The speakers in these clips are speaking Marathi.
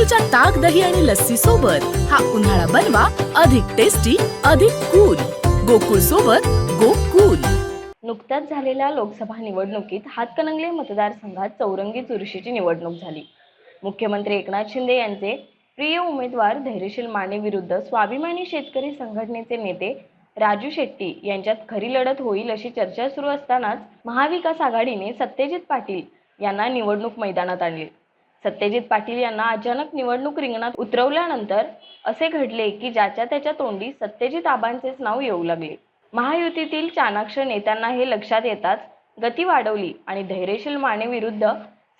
ताक दही आणि लस्सी सोबत हा उन्हाळा बनवा अधिक टेस्टी अधिक कूल गोकुळ सोबत गोकुल नुकत्याच झालेल्या लोकसभा निवडणुकीत हातकणंगले मतदारसंघात चौरंगी चुरशीची निवडणूक झाली. मुख्यमंत्री एकनाथ शिंदे यांचे प्रिय उमेदवार धैर्यशील माने विरुद्ध स्वाभिमानी शेतकरी संघटनेचे नेते राजू शेट्टी यांच्यात खरी लढत होईल अशी चर्चा सुरू असतानाच महाविकास आघाडीने सत्यजित पाटील यांना निवडणूक मैदानात आणले. सत्यजित पाटील यांना अचानक निवडणूक रिंगणात उतरवल्यानंतर असे घडले की ज्याच्या त्याच्या तोंडी सत्यजित आबांचेच नाव येऊ लागले. महायुतीतील चाणाक्ष नेत्यांना हे लक्षात येताच गती वाढवली आणि धैर्यशील माने विरुद्ध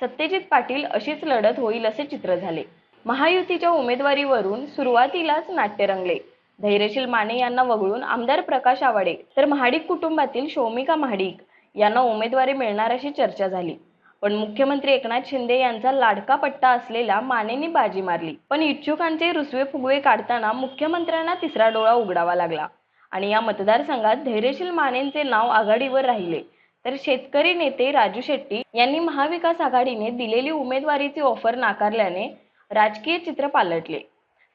सत्यजित पाटील अशीच लढत होईल असे चित्र झाले. महायुतीच्या उमेदवारीवरून सुरुवातीलाच नाट्य रंगले. धैर्यशील माने यांना वगळून आमदार प्रकाश आवाडे तर महाडिक कुटुंबातील शौमिका महाडिक यांना उमेदवारी मिळणार अशी चर्चा झाली. पण मुख्यमंत्री एकनाथ शिंदे यांचा लाडका पट्टा असलेल्या मानेनी बाजी मारली. पण इच्छुकांचे रुसवे फुगवे काढताना मुख्यमंत्र्यांना तिसरा डोळा उघडावा लागला. आणि या मतदारसंघात धैर्यशील मानेंचे नाव आघाडीवर राहिले. तर शेतकरी नेते राजू शेट्टी यांनी महाविकास आघाडीने दिलेली उमेदवारीची ऑफर नाकारल्याने राजकीय चित्र पालटले.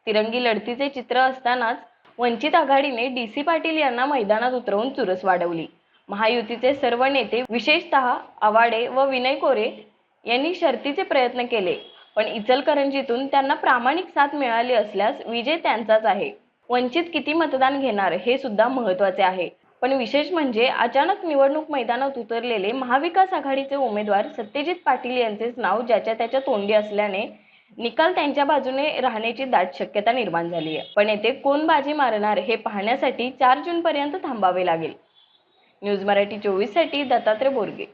तिरंगी लढतीचे चित्र असतानाच वंचित आघाडीने डी सी पाटील यांना मैदानात उतरवून चुरस वाढवली. महायुतीचे सर्व नेते विशेषतः आवाडे व विनय कोरे यांनी शर्तीचे प्रयत्न केले. पण इचलकरंजीतून त्यांना प्रामाणिक साथ मिळाली असल्यास विजय त्यांचाच आहे. वंचित किती मतदान घेणार हे सुद्धा महत्त्वाचे आहे. पण विशेष म्हणजे अचानक निवडणूक मैदानात उतरलेले महाविकास आघाडीचे उमेदवार सत्यजित पाटील यांचेच नाव ज्याच्या त्याच्या तोंडी असल्याने निकाल त्यांच्या बाजूने राहण्याची दाट शक्यता निर्माण झाली आहे. पण येथे कोण बाजी मारणार हे पाहण्यासाठी चार जून पर्यंत थांबावे लागेल. न्यूज मराठी चोवीससाठी दत्तात्रय बोरगे.